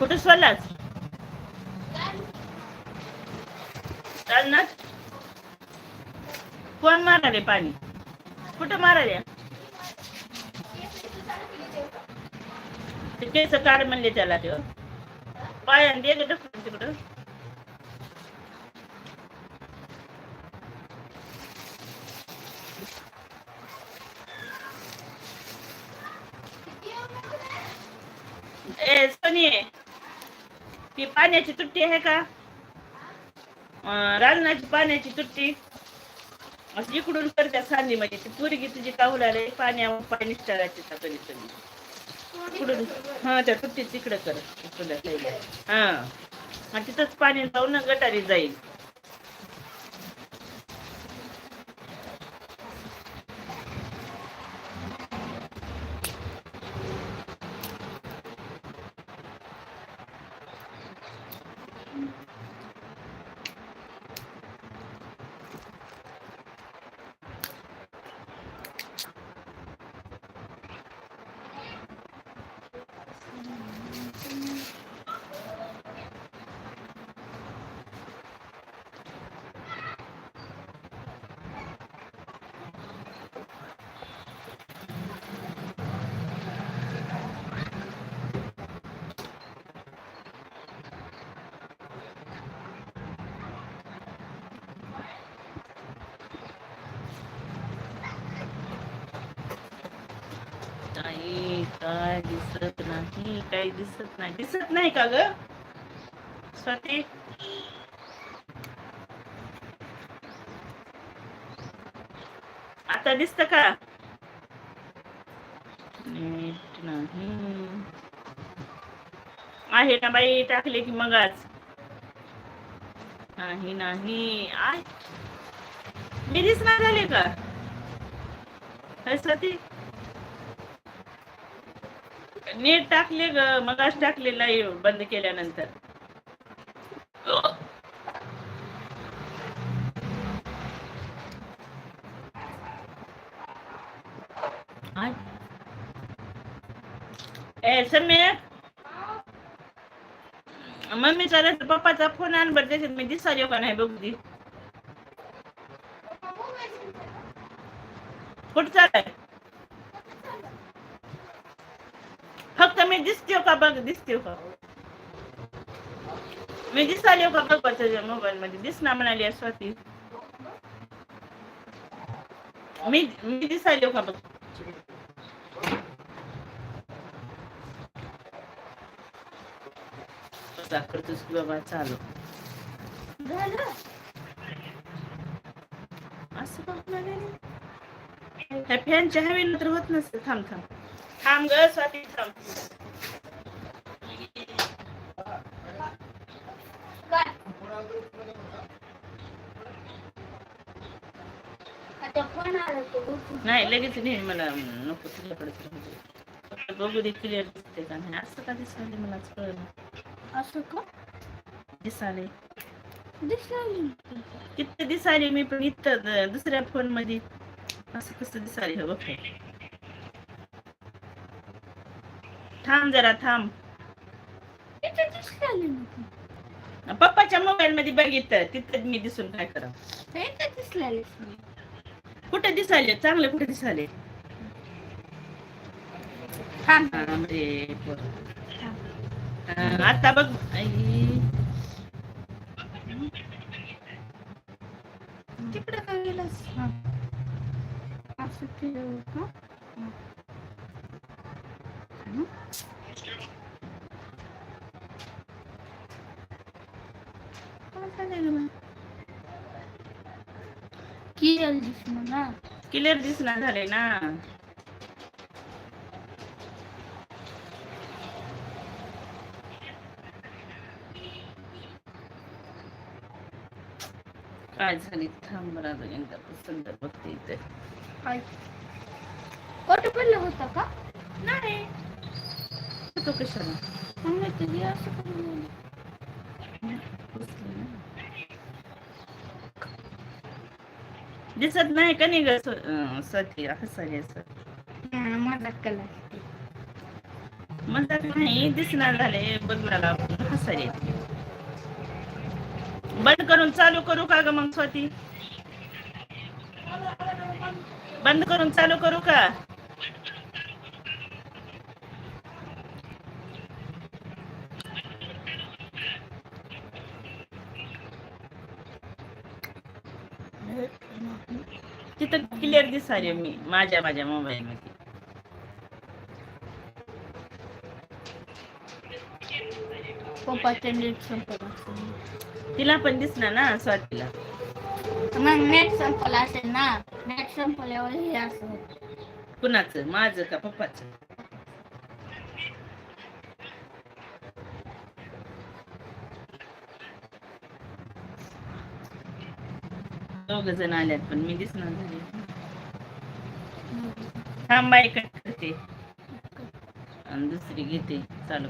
कुठं सोडलास? चालणार? कोण माराले पाणी? कुठं माराले ते केस काढ म्हणले त्याला ते पायान दे ग तिकडं. ए सोनी. ती पाण्याची तुट्टी आहे का? अं, पाण्याची तुट्टी. असं इकडून करत्या सांदी म्हणजे ती पोरगी तुझी कावलाले पाण्यावर पाय निष्ठारायची का कधी इकडून हा त्या तुट्टी तिकडे कर. तुला हा. आणि तिथंच पाणी जाऊन गटारी जाईल काही काय दिसत नाही काही दिसत नाही. दिसत नाही का ग? स्वाती? आता दिसत का? नीट नाही. आहे ना बाई टाकले की मगाच. नाही नाही. आय. मी दिसणार झाले का? काय स्वाती? नीट टाकले ग मगाच टाकले लाईव्ह बंद केल्यानंतर. ए मम्मी चालत पप्पाचा फोन आण बरं त्याच्यात मी दिसाल का नाही बघू दे. कुठं चालाय फक्त मी दिसते का बघ दिसते का। मी दिसाली का बघ तुझ्या मोबाईल मध्ये दिसना म्हणाली स्वाती। मी मी दिसाली का बघ करतोस बाबा चालू। असं रे? ह्या फॅनच्या हवेनं तर होत नसतं थांब थांब स्वाती. नाही लगेच नाही मला नको तुझ्याकडे बघू दे क्लिअर दिसते का नाही. असं का दिसाले मलाच कळलं असं का? दिसाले दिसलं किती दिसाले मी पण इथं दुसऱ्या फोनमध्ये. असं कसं दिसाले हो बघ. थांब जरा थांब. पप्पाच्या मोबाईल मध्ये बघितलं तिथं मी दिसून काय करा कुठे दिसाले चांगले कुठे दिसाले आता बघ आई. तिकडे काय हा. असं केलं का हं? काय झालंय ग बाई? क्लिअर दिसलं ना क्लिअर दिसणार झाले ना काय झाली थांब बरं अजून एकदा पसंत बघते इथे काय फोटो पडलं होतं का नाही तो कशाला मी तुझी असं करून. दिसत नाही का नाही ग सती? हसाली असं. हा, माझा कलर म्हणतात नाही दिसणार झाले बघायला हसायला येते. बंद करून चालू करू का ग मग स्वाती? बंद करून चालू करू का? तिथं क्लिअर दिसाले मी माझ्या माझ्या मोबाईल मध्ये. तिला पण दिसणार ना स्वातीला मग नेट संपलं असेल ना नेट संपल्यावर हे असं. कुणाचं माझं का पप्पाचं दोघ जण आल्यात पण मी दिसणार झाले थांब कट करते. आणि दुसरी घेते. चालू